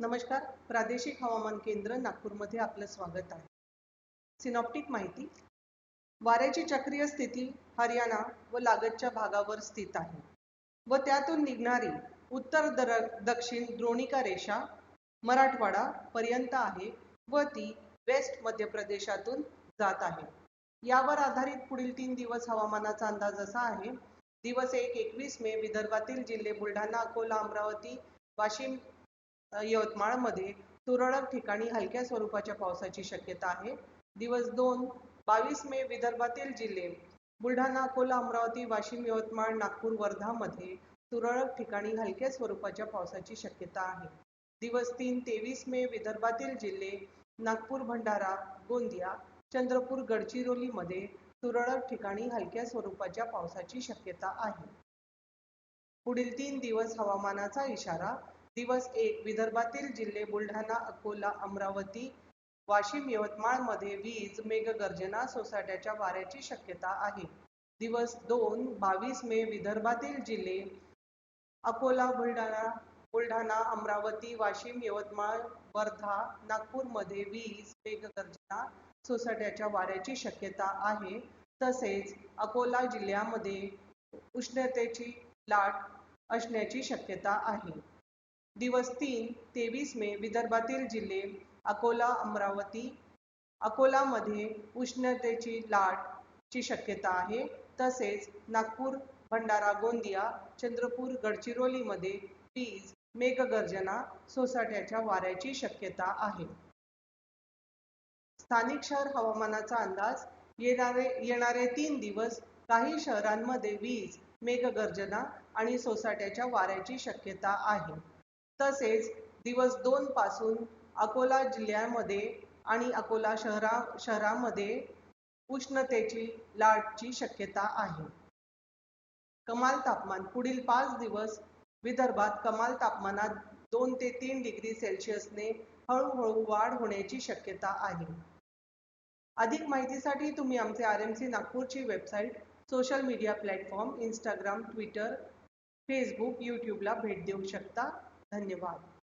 नमस्कार. प्रादेशिक हवामान केंद्र नागपूरमध्ये आपलं स्वागत आहे. सिनॉप्टिक माहिती. वाऱ्याची चक्रीय स्थिती हरियाणा व लागतच्या भागावर स्थित आहे व त्यातून निघणारी उत्तर दर दक्षिण द्रोणिका रेषा मराठवाडा पर्यंत आहे व ती वेस्ट मध्य प्रदेशातून जात आहे. यावर आधारित पुढील तीन दिवस हवामानाचा अंदाज असा आहे. दिवस एक एकवीस मे विदर्भातील जिल्हे बुलढाणा अकोला अमरावती वाशिम यवतमाळमध्ये तुरळक ठिकाणी हलक्या स्वरूपाच्या पावसाची शक्यता आहे. दिवस दोन बावीस मे विदर्भातील जिल्हे. बुलढाणा अकोला अमरावती वाशिम यवतमाळ नागपूर वर्धामध्ये तुरळक ठिकाणी हलक्या स्वरूपाच्या पावसाची शक्यता आहे. दिवस तीन तेवीस मे विदर्भातील जिल्हे. नागपूर भंडारा गोंदिया चंद्रपूर गडचिरोलीमध्ये तुरळक ठिकाणी हलक्या स्वरूपाच्या पावसाची शक्यता आहे. पुढील तीन दिवस हवामानाचा इशारा दिवस एक विदर्भातील जिल्हे बुलढाणा अकोला अमरावती वाशिम यवतमाळमध्ये वीज मेघगर्जना सोसाट्याच्या वाऱ्याची शक्यता आहे. दिवस दोन बावीस मे विदर्भातील जिल्हे अकोला बुलढाणा बुलढाणा अमरावती वाशिम यवतमाळ वर्धा नागपूरमध्ये वीज मेघगर्जना सोसाट्याच्या वाऱ्याची शक्यता आहे. तसेच अकोला जिल्ह्यामध्ये उष्णतेची लाट असण्याची शक्यता आहे. दिवस तीन तेवीस मे विदर्भातील जिल्हे अकोला अमरावती. अकोलामध्ये उष्णतेची लाटची शक्यता आहे. तसेच नागपूर भंडारा गोंदिया चंद्रपूर गडचिरोलीमध्ये वीज मेघगर्जना सोसाट्याच्या वाऱ्याची शक्यता आहे. स्थानिक शहर हवामानाचा अंदाज येणारे येणारे तीन दिवस काही शहरांमध्ये वीज मेघगर्जना आणि सोसाट्याच्या वाऱ्याची शक्यता आहे. तसेच दिवस दोन पासून अकोला जिल्ह्यामध्ये आणि अकोला शहरा शहरामध्ये उष्णतेची लाटची शक्यता आहे. कमाल तापमान पुढील पाच दिवस विदर्भात कमाल तापमानात दोन ते तीन डिग्री सेल्सिअसने हळूहळू वाढ होण्याची शक्यता आहे. अधिक माहितीसाठी तुम्ही आमचे आर एम सी नागपूरची website social media platform Instagram Twitter Facebook यूट्यूबला भेट देऊ शकता. نهني بعض.